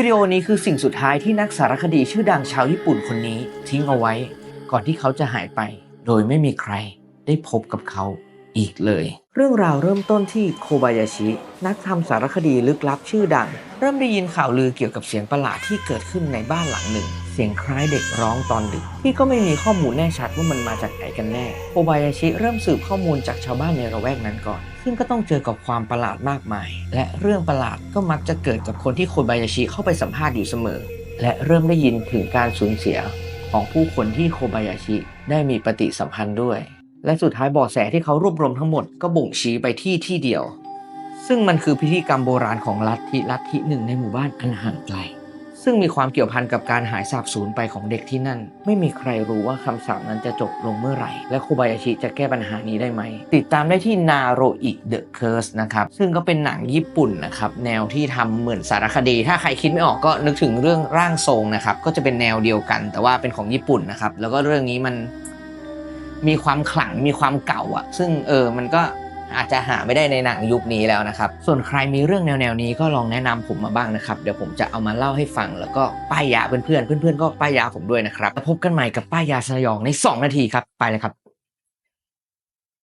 วิดีโอนี้คือสิ่งสุดท้ายที่นักสารคดีชื่อดังชาวญี่ปุ่นคนนี้ทิ้งเอาไว้ ก่อนที่เขาจะหายไป โดยไม่มีใครได้พบกับเขา อีกเลย เรื่องราวเริ่มต้นที่โคบายาชิ นักทำสารคดีลึกลับชื่อดัง เริ่มได้ยินข่าวลือเกี่ยวกับเสียงประหลาดที่เกิดขึ้นในบ้านหลังหนึ่ง เสียงคล้ายเด็กร้องตอนดึก ที่ก็ไม่มีข้อมูลแน่ชัดว่ามันมาจากไหนกันแน่ โคบายาชิเริ่มสืบข้อมูลจากชาวบ้านในระแวกนั้นก่อน ซึ่งก็ต้องเจอกับความประหลาดมากมาย และเรื่องประหลาดก็มักจะเกิดกับคนที่โคบายาชิเข้าไปสัมภาษณ์อยู่เสมอ และเริ่มได้ยินถึงการสูญเสียของผู้คนที่โคบายาชิได้มีปฏิสัมพันธ์ด้วย และสุดท้ายบาะแสที่เขารวบรวมทั้งหมดก็บ่งชี้ไปที่ที่เดียว ซึ่งมันคือพิธีกรรมโบราณของลัทธิลัทธิหนึ่งในหมู่บ้านอันห่างไกล ซึ่งมีความเกี่ยวพันกับการหายสาบสูญไปของเด็กที่นั่น ไม่มีใครรู้ว่าคำสาปนั้นจะจบลงเมื่อไหร่ และคูบายาชิจะแก้ปัญหานี้ได้ไหม ติดตามได้ที่นาโรอิเดอะเคิร์สนะครับ ซึ่งก็เป็นหนังญี่ปุ่นนะครับแนวที่ทำเหมือนสารคดี ถ้าใครคิดไม่ออกก็นึกถึงเรื่องร่างทรงนะครับก็จะเป็นแนวเดียวกัน แต่ว่าเป็นของญี่ปุ่นนะครับแล้วก็เรื่องนี้มัน มีความขลังมีความเก่าอะซึ่งเออมันก็อาจจะหาไม่ได้ในหนังยุคนี้แล้วนะครับ ส่วนใครมีเรื่องแนวๆนี้ก็ลองแนะนำผมมาบ้างนะครับ เดี๋ยวผมจะเอามาเล่าให้ฟัง แล้วก็ป้ายยาเพื่อนๆเพื่อนๆก็ป้ายยาผมด้วยนะครับแล้วพบกันใหม่กับป้ายยาสยองใน 2 นาทีครับ ไปเลยครับ